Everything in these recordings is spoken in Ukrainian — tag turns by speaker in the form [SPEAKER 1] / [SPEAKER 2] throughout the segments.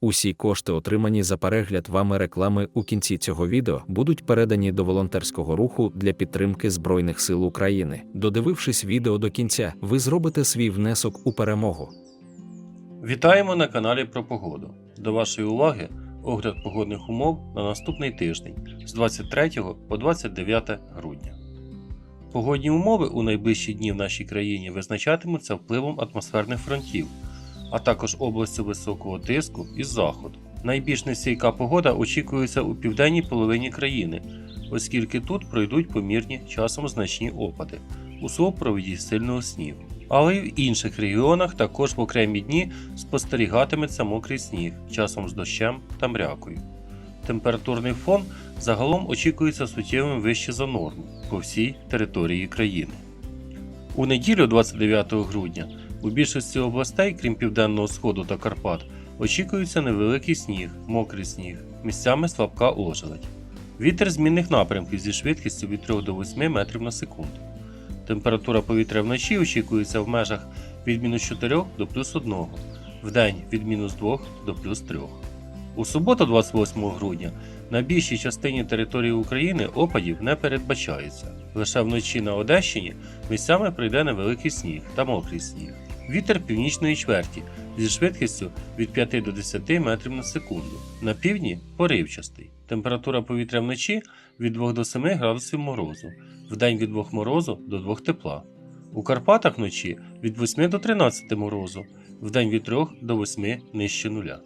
[SPEAKER 1] Усі кошти, отримані за перегляд вами реклами у кінці цього відео, будуть передані до волонтерського руху для підтримки Збройних сил України. Додивившись відео до кінця, ви зробите свій внесок у перемогу.
[SPEAKER 2] Вітаємо на каналі про погоду. До вашої уваги огляд погодних умов на наступний тиждень з 23 по 29 грудня. Погодні умови у найближчі дні в нашій країні визначатимуться впливом атмосферних фронтів, а також областю високого тиску із заходу. Найбільш нестійка погода очікується у південній половині країни, оскільки тут пройдуть помірні часом значні опади у супроводі сильного снігу. Але й в інших регіонах також в окремі дні спостерігатиметься мокрий сніг, часом з дощем та мрякою. Температурний фон загалом очікується суттєвим вище за норму по всій території країни. У неділю 29 грудня у більшості областей, крім південного сходу та Карпат, очікується невеликий сніг, мокрий сніг, місцями слабка ожеледь. Вітер змінних напрямків зі швидкістю від 3 до 8 метрів на секунду. Температура повітря вночі очікується в межах від мінус 4 до плюс 1, вдень від мінус 2 до плюс 3. У суботу, 28 грудня, на більшій частині території України опадів не передбачається. Лише вночі на Одещині місцями прийде невеликий сніг та мокрий сніг. Вітер північної чверті зі швидкістю від 5 до 10 метрів на секунду. На півдні поривчастий. Температура повітря вночі від 2 до 7 градусів морозу, вдень від 2 морозу до 2 тепла. У Карпатах вночі від 8 до 13 морозу, вдень від 3 до 8 нижче нуля.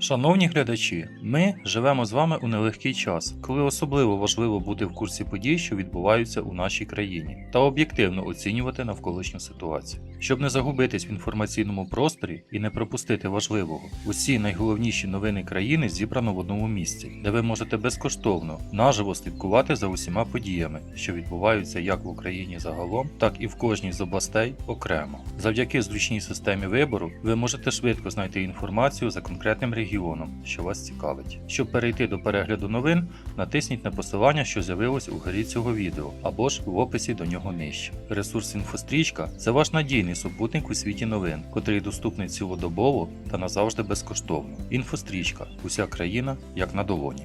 [SPEAKER 2] Шановні глядачі, ми живемо з вами у нелегкий час, коли особливо важливо бути в курсі подій, що відбуваються у нашій країні, та об'єктивно оцінювати навколишню ситуацію. Щоб не загубитись в інформаційному просторі і не пропустити важливого, усі найголовніші новини країни зібрано в одному місці, де ви можете безкоштовно наживо слідкувати за усіма подіями, що відбуваються як в Україні загалом, так і в кожній з областей окремо. Завдяки зручній системі вибору ви можете швидко знайти інформацію за конкретним регіоном, що вас цікавить. Щоб перейти до перегляду новин, натисніть на посилання, що з'явилось у горі цього відео, або ж в описі до нього нижче. Ресурс інфострічка це ваш надійний супутник у світі новин, котрий доступний цілодобово та назавжди безкоштовно. Інфострічка уся країна як на долоні.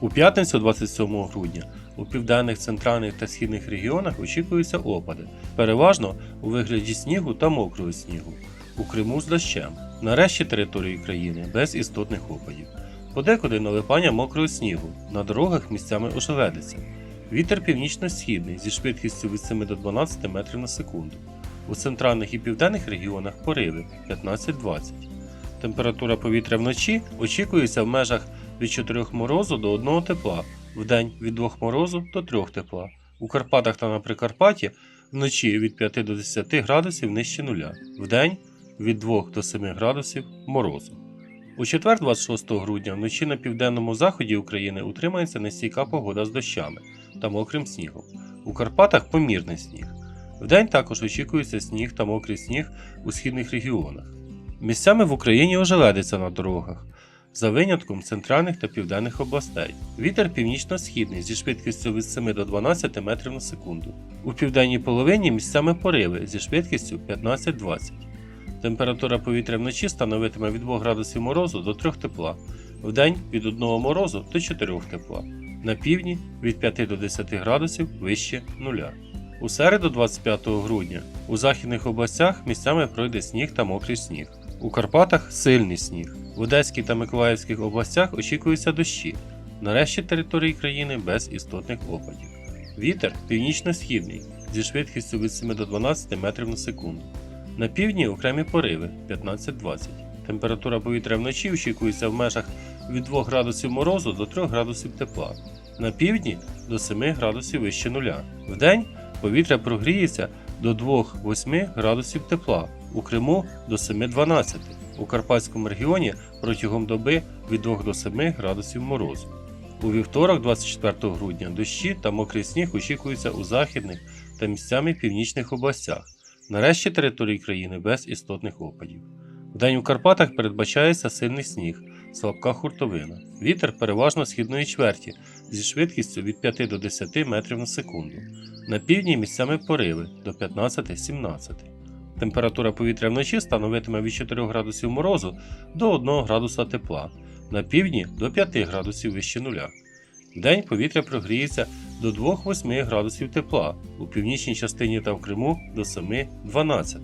[SPEAKER 2] У п'ятницю 27 грудня у південних, центральних та східних регіонах очікуються опади, переважно у вигляді снігу та мокрого снігу. У Криму з дощем, на решті території країни без істотних опадів. Подекуди налипання мокрого снігу, на дорогах місцями ожеледиться. Вітер північно-східний зі швидкістю від 7 до 12 метрів на секунду. У центральних і південних регіонах пориви 15-20. Температура повітря вночі очікується в межах від 4 морозу до 1 тепла, вдень від 2 морозу до 3 тепла. У Карпатах та на Прикарпатті вночі від 5 до 10 градусів нижче нуля, вдень від 2 до 7 градусів морозу. У четвер, 26 грудня, вночі на південному заході України утримається нестійка погода з дощами та мокрим снігом. У Карпатах помірний сніг. Вдень також очікується сніг та мокрий сніг у східних регіонах. Місцями в Україні ожеледиться на дорогах, за винятком центральних та південних областей. Вітер північно-східний зі швидкістю від 7 до 12 метрів на секунду. У південній половині місцями пориви зі швидкістю 15-20. Температура повітря вночі становитиме від 2 градусів морозу до 3 тепла, вдень від 1 морозу до 4 тепла, на півдні від 5 до 10 градусів вище нуля. У середу 25 грудня у західних областях місцями пройде сніг та мокрий сніг. У Карпатах сильний сніг. В Одеській та Миколаївських областях очікуються дощі. На решті території країни без істотних опадів. Вітер північно-східний зі швидкістю від 7 до 12 метрів на секунду. На півдні окремі пориви 15-20. Температура повітря вночі очікується в межах від 2 градусів морозу до 3 градусів тепла. На півдні до 7 градусів вище нуля. Вдень повітря прогріється до 2-8 градусів тепла, у Криму до 7-12, у Карпатському регіоні протягом доби від 2 до 7 градусів морозу. У вівторок, 24 грудня, дощі та мокрий сніг очікуються у західних та місцями північних областях. Нарешті території країни без істотних опадів. Вдень у Карпатах передбачається сильний сніг, слабка хуртовина. Вітер переважно східної чверті зі швидкістю від 5 до 10 метрів на секунду. На півдні місцями пориви до 15-17. Температура повітря вночі становитиме від 4 градусів морозу до 1 градуса тепла, на півдні до 5 градусів вище нуля. Вдень повітря прогріється до 2-8 градусів тепла, у північній частині та в Криму до 7-12.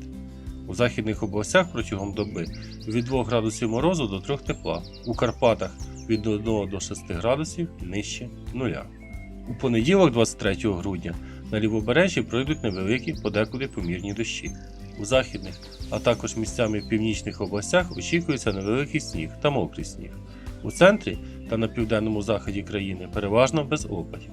[SPEAKER 2] У західних областях протягом доби від 2 градусів морозу до 3 тепла, у Карпатах від 1 до 6 градусів нижче нуля. У понеділок, 23 грудня, на лівобережжі пройдуть невеликі подекуди помірні дощі. У західних, а також місцями в північних областях очікується невеликий сніг та мокрий сніг. У центрі та на південному заході країни переважно без опадів.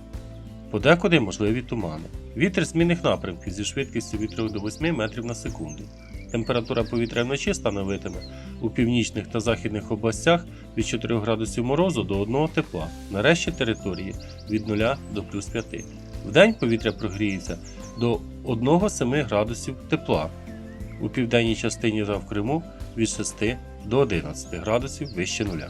[SPEAKER 2] Подекуди можливі тумани. Вітер змінних напрямків зі швидкістю від 3 до 8 метрів на секунду. Температура повітря вночі становитиме у північних та західних областях від 4 градусів морозу до 1 тепла, на решті території від 0 до плюс 5. Вдень повітря прогріється до 1-7 градусів тепла. У південній частині та в Криму від 6 до 11 градусів вище нуля.